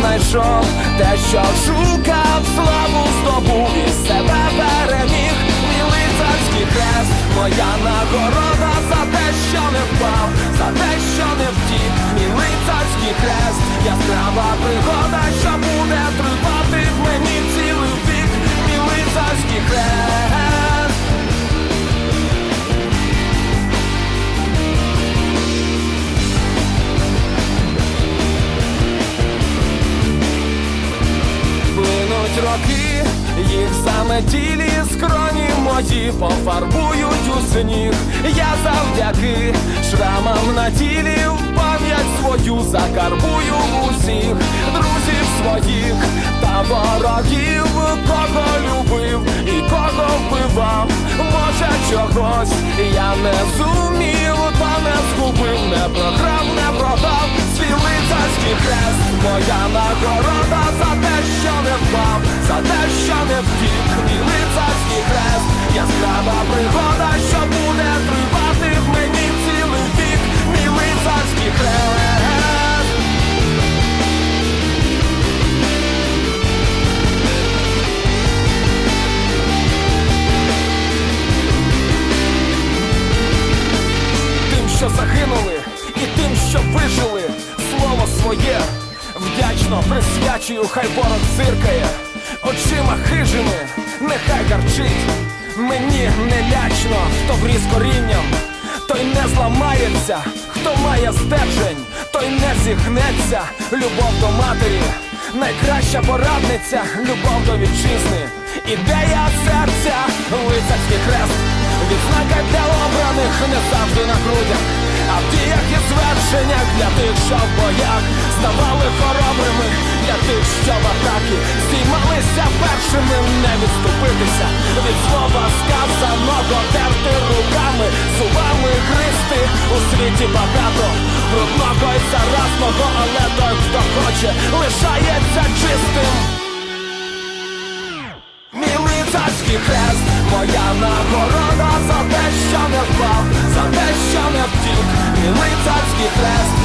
знайшов те, що шукав, славу здобув і себе переміг. Мій царський хрест, моя нагорода за те, що не впав, за те, що не втік, мій царський хрест, яскрава роки, їх заметілі скроні мої пофарбують у сніг. Я завдяки шрамам на тілі в пам'ять свою закарбую усіх друзів своїх та ворогів, кого любив і кого вбивав. Може чогось я не зумів, своє вдячно присвячую, хай ворог зиркає, очима хижими, нехай гарчить. Мені не лячно, хто вріс корінням, той не зламається, хто має стержень, той не зігнеться, любов до матері, найкраща порадниця, любов до вітчизни, ідея серця, лицарський хрест. Відзнака для обраних не завжди на грудях, а і звершеннях для тих, що в боях ставали хоробрими, для тих, що в атаки здіймалися першими, не відступитися від слова сказаного, терти руками, зубами гристи у світі багато брудного і заразного, але той, хто хоче, лишається чистим. your glass